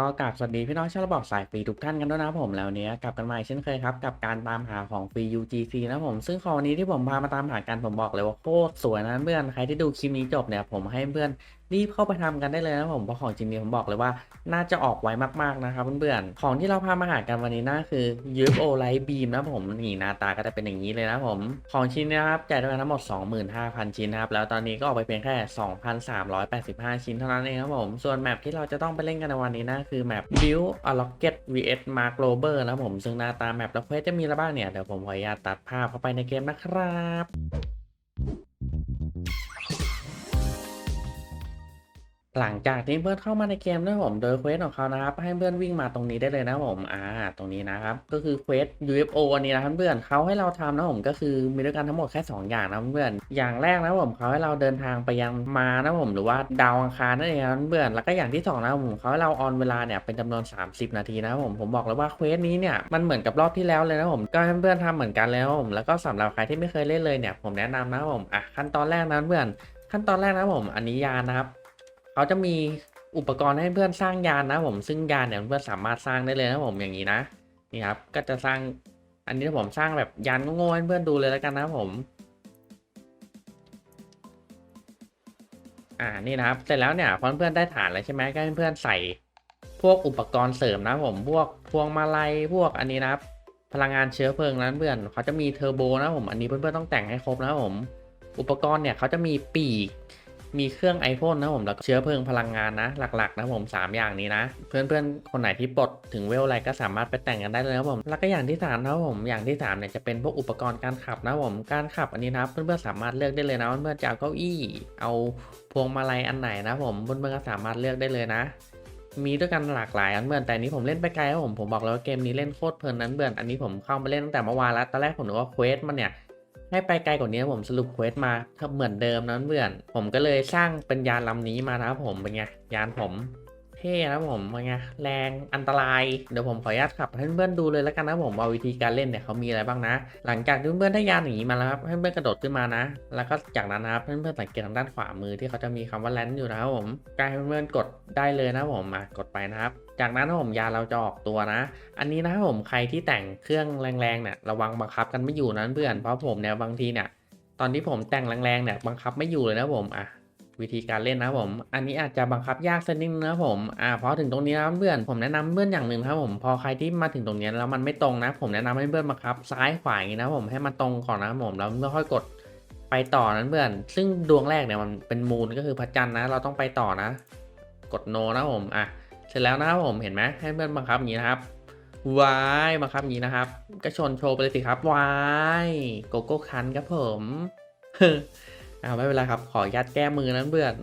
ก็กลับสวัสดีพี่น้องชาวระบบสายฟรีทุกท่านกันด้วยนะผมแล้วเนี้ยกลับกันมาอีกเช่นเคยครับกับการตามหาของฟรี UGC นะผมซึ่งของนี้ที่ผมพามาตามหากันผมบอกเลยว่าโคตรสวยนะเพื่อนใครที่ดูคลิปนี้จบเนี่ยผมให้เพื่อนรีบเข้าไปทำกันได้เลยนะผมเพราะของจริงนี้ผมบอกเลยว่าน่าจะออกไวมากๆนะครับเพื่อนๆของที่เราพามาหากันวันนี้น่าคือ UFO Light Beam นะผมนี่หน้าตาก็จะเป็นอย่างนี้เลยนะผมของชิ้นนะครับแจ่ายด้วยกันทั้งหมด 25,000 ชิ้นนะครับแล้วตอนนี้ก็ออกไปเพียงแค่ 2,385 ชิ้นเท่านั้นเองครับผมส่วนแมปที่เราจะต้องไปเล่นกันในวันนี้นะคือแมป Build a Rocket vs Mark Rober นะครับผมซึ่งหน้าตาแมปแล้วเควสจะมีอะไรบ้างเนี่ยเดี๋ยวผมขออนุญาตตัดภาพเข้าไปในเกมนะครับ หลังจากที่เพื่อนเข้ามาในเกมด้วยผมโดยเควสของเขานะครับให้เพื่อนวิ่งมาตรงนี้ได้เลยนะผมอ่าตรงนี้นะครับก็คือเควส UFO อันนี้นะเพื่อนเขาให้เราทำนะผมก็คือมีด้วยกันทั้งหมดแค่ 2 อย่างนะเพื่อนอย่างแรกนะผมเขาให้เราเดินทางไปยังมานะผมหรือว่าดาวอังคารนั่นเองนะเพื่อนแล้วก็อย่างที่สองนะผมเขาให้เราออนเวลาเนี่ยเป็นจำนวน 30 นาทีนะผมผมบอกเลยว่าเควสนี้เนี่ยมันเหมือนกับรอบที่แล้วเลยนะผมก็ให้เพื่อนทำเหมือนกันเลยนะผมแล้วก็สำหรับใครที่ไม่เคยเล่นเลยเนี่ยผมแนะนำนะผมอะขั้นตอนแรกนะเพื่อนขั้นตอนแรกนะผมอันนี้ยานะครับ เขาจะมีอุปกรณ์ให้เพื่อนสร้างยานนะผมซึ่งยานเนี่ยเพื่อนสามารถสร้างได้เลยนะผมอย่างนี้นะนี่ครับก็จะสร้างอันนี้ผมสร้างแบบยานโง่ๆให้เพื่อนดูเลยแล้วกันนะผมอ่านี่นะครับเสร็จแล้วเนี่ยพอเพื่อนได้ฐานแล้วใช่ไหมก็ให้เพื่อนใส่พวกอุปกรณ์เสริมนะผมพวกพวงมาลัยพวกอันนี้นะครับ พลังงานเชื้อเพลิงนั้นเพื่อนเขาจะมีเทอร์โบนะผมอันนี้เพื่อนๆต้องแต่งให้ครบนะผมอุปกรณ์เนี่ยเขาจะมีปีก มีเครื่อง iPhone นะผมแล้วก็เชื้อเพลิงพลังงานนะ หลักๆนะผม 3 อย่างนี้นะ เพื่อนๆ คนไหนที่ปลดถึงเวลอะไรก็สามารถไปแต่งกันได้เลยนะผม แล้วก็อย่างที่3นะผมอย่างที่3เนี่ยจะเป็นพวกอุปกรณ์การขับนะผมการขับอันนี้นะเพื่อนๆสามารถเลือกได้เลยนะเพื่อนๆจะเอาเก้าอี้เอาพวงมาลัยอันไหนนะผมเพื่อนๆก็สามารถเลือกได้เลยนะมีด้วยกันหลากหลายอันเพื่อนแต่นี้ผมเล่นไปไกลแล้วผมผมบอกแล้วว่าเกมนี้เล่นโคตรเพลินนั้นเพื่อนอันนี้ผมเข้ามาเล่นตั้งแต่เมื่อวานแล้วตอนแรกผมนึกว่าเควสมันเนี่ย ให้ไปไกลกว่านี้ผมสรุปเควสมาเหมือนเดิมนะเพื่อน ผมก็เลยสร้างเป็นยานลำนี้มานะครับผมเป็นไงยานผม ท่นะผมเป็นไงแรงอันตราย เดี๋ยวผมขออนุญาตขับให้เพื่อนๆดูเลยแล้วกันนะผมว่าวิธีการเล่นเนี่ยเขามีอะไรบ้างนะ หลังจากที่เพื่อนๆได้ยานอย่างนี้มาแล้วครับให้เพื่อนกระโดดขึ้นมานะ แล้วก็จากนั้นนะครับเพื่อนๆสังเกตทางด้านขวามือที่เขาจะมีคำว่าแลนด์อยู่นะครับผมกายเพื่อนๆกดได้เลยนะผมมากดไปนะครับจากนั้นผมยาเราจะออกตัวนะ อันนี้นะผมใครที่แต่งเครื่องแรงๆเนี่ยระวังบังคับกันไม่อยู่นะเพื่อนเพราะผมเนี่ยบางทีเนี่ยตอนที่ผมแต่งแรงๆเนี่ยบังคับไม่อยู่เลยนะผมอะ วิธีการเล่นนะครับผม อันนี้อาจจะบังคับยากสักนิดนึงนะครับผม อ่าพอถึงตรงนี้นะเพื่อน ผมแนะนำเพื่อนอย่างหนึ่งครับผม พอใครที่มาถึงตรงนี้แล้วมันไม่ตรงนะ ผมแนะนำให้เพื่อนบังคับซ้ายขวาอย่างนี้นะผม ให้มันตรงก่อนนะครับผม แล้วเมื่อค่อยกดไปต่อนั้นเพื่อน ซึ่งดวงแรกเนี่ยมันเป็นมูนก็คือพระจันทร์นะ เราต้องไปต่อนะ กดโนนะผม อะ เสร็จแล้วนะครับผม เห็นไหมให้เพื่อนบังคับอย่างนี้นะครับวายบังคับอย่างนี้นะครับ ก็ชนโชว์ไปเลยสิครับวายโกโก้คันครับผม อาไม่เป็นไรครับ ขอยัดแก้มือนั้นเพื่อน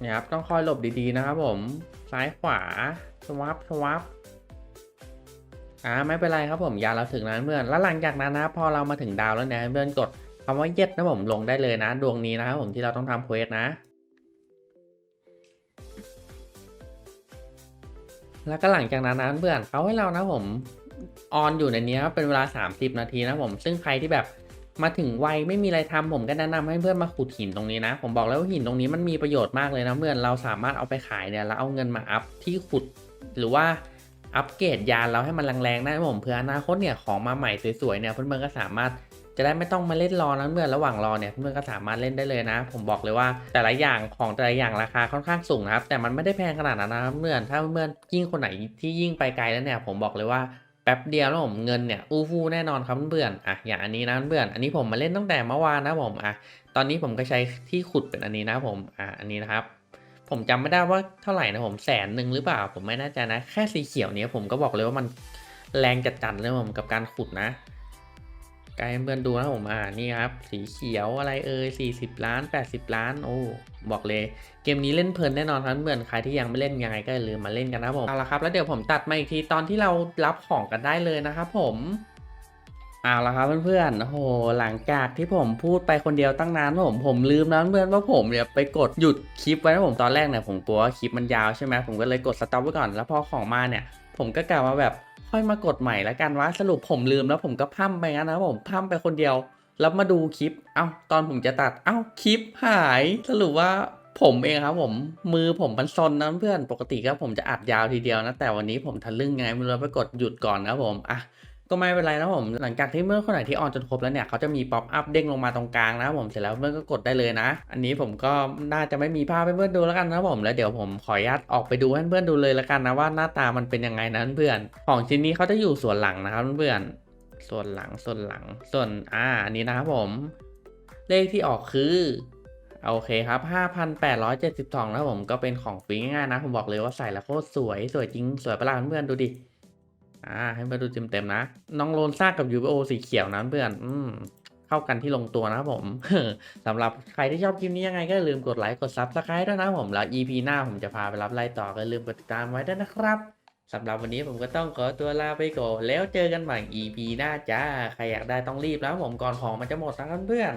เนี่ยครับต้องคอยหลบดีๆนะครับ ผมซ้ายขวาสวับสวับอ่าไม่เป็นไรครับผมยาเราถึงแล้วเพื่อนแล้วหลังจากนั้นนะพอเรามาถึงดาวแล้วเนี่ยเพื่อนกดคำว่าเย็ดนะผมลงได้เลยนะ ดวงนี้นะครับผมที่เราต้องทำเควสนะ แล้วก็หลังจากนั้นนะเพื่อนเขาให้เรานะผมออนอยู่ในนี้เป็นเวลา 30 นาทีนะผม ซึ่งใครที่แบบ มาถึงวัยไม่มีอะไรทำผมก็แนะนำให้เพื่อนมาขุดหินตรงนี้นะ ผมบอกแล้วว่าหินตรงนี้มันมีประโยชน์มากเลยนะเพื่อนเราสามารถเอาไปขายเนี่ยแล้วเอาเงินมาอัพที่ขุด หรือว่าอัปเกรดยานเราให้มันแรงๆได้นะผมเพื่ออนาคตเนี่ยของมาใหม่สวยๆเนี่ยเพื่อนๆก็สามารถจะได้ไม่ต้องมาเล่นรอนะเพื่อนระหว่างรอเนี่ยเพื่อนๆก็สามารถเล่นได้เลยนะ ผมบอกเลยว่าแต่ละอย่างของแต่ละอย่างราคาค่อนข้างสูงนะครับแต่มันไม่ได้แพงขนาดนั้นนะเพื่อนถ้าเพื่อนยิ่งคนไหนที่ยิ่งไปไกลแล้วเนี่ยผมบอกเลยว่า แป๊บเดียวนะผมเงินเนี่ยอู้ฟู่แน่นอนครับเพื่อนอะอย่างอันนี้นะเพื่อนอันนี้ผมมาเล่นตั้งแต่เมื่อวานนะผมอะตอนนี้ผมก็ใช้ที่ขุดเป็นอันนี้นะผมอะอันนี้นะครับ ผมจำไม่ได้ว่าเท่าไหร่นะผมแสนหนึ่งหรือเปล่า ผมไม่แน่ใจนะ แค่สีเขียวเนี้ยผมก็บอกเลยว่ามันแรงจัดๆเลยผมกับการขุดนะกายเพื่อนดูนะผมอ่านี่ครับ สีเขียวอะไรเอ่ย40 ล้าน 80 ล้านโอ้ บอกเลยเกมนี้เล่นเพลินแน่นอนครับเพื่อนใครที่ยังไม่เล่นยังไงก็อย่าลืมมาเล่นกันนะผมเอาละครับแล้วเดี๋ยวผมตัดมาอีกทีตอนที่เรารับของกันได้เลยนะครับผมเอาละครับเพื่อนๆโอ้โห หลังจากที่ผมพูดไปคนเดียวตั้งนานผม ผมลืมนะเพื่อนว่าผมเนี่ยไปกดหยุดคลิปไว้นะผมตอนแรกเนี่ยผมกลัวว่าคลิปมันยาวใช่ไหมผมก็เลยกดสต็อปไว้ก่อน แล้วพอของมาเนี่ย ผมก็กล่าวว่าแบบค่อยมากดใหม่แล้วกันว่าสรุปผมลืมแล้วผมก็พั่มไปงั้นนะผมพั่มไปคนเดียว แล้วมาดูคลิป เอ้า ตอนผมจะตัด เอ้า คลิปหาย สรุปว่าผมเองครับผม มือผมมันซนนะเพื่อน ปกติก็ผมจะอัดยาวทีเดียวนะ แต่วันนี้ผมทะลึ่งไงไม่รู้ไปกดหยุดก่อนครับผม อะ ก็ไม่เป็นไรนะผม หลังจากที่เมื่อคนไหนที่ออนจนครบแล้วเนี่ย เขาจะมีป๊อปอัพเด้งลงมาตรงกลางนะผม เสร็จแล้วเพื่อนก็กดได้เลยนะ อันนี้ผมก็น่าจะไม่มีภาพให้เพื่อนดูแล้วกันนะผม แล้วเดี๋ยวผมขออนุญาตออกไปดูให้เพื่อนดูเลยแล้วกันนะว่าหน้าตามันเป็นยังไงนะเพื่อน ของชิ้นนี้เขาจะอยู่ส่วนหลังนะครับเพื่อน ส่วนหลังส่วนหลัง ส่วนอ่าอันนี้นะครับผม เลขที่ออกคือโอเคครับ 5,872แล้วผมก็เป็นของฟรีง่ายๆนะ ผมบอกเลยว่าใส่แล้วโคตรสวย สวยจริง สวยประหลาดเพื่อนดูดิ อ่า ให้เพื่อนดูเต็มๆนะ น้องโลนซ่ากับ UFO สีเขียวนะเพื่อน อืม เข้ากันที่ลงตัวนะครับผม สำหรับใครที่ชอบคลิปนี้ยังไงก็อย่าลืมกดไลค์ กด Subscribe ด้วยนะผม แล้ว EP หน้าผมจะพาไปรับไล่ต่อก็อย่าลืมกดติดตามไว้ด้วยนะครับ สำหรับวันนี้ผมก็ต้องขอตัวลาไปก่อน แล้วเจอกันใหม่ EP หน้าจ้า ใครอยากได้ต้องรีบแล้วผมก่อนของมันจะหมดนะเพื่อน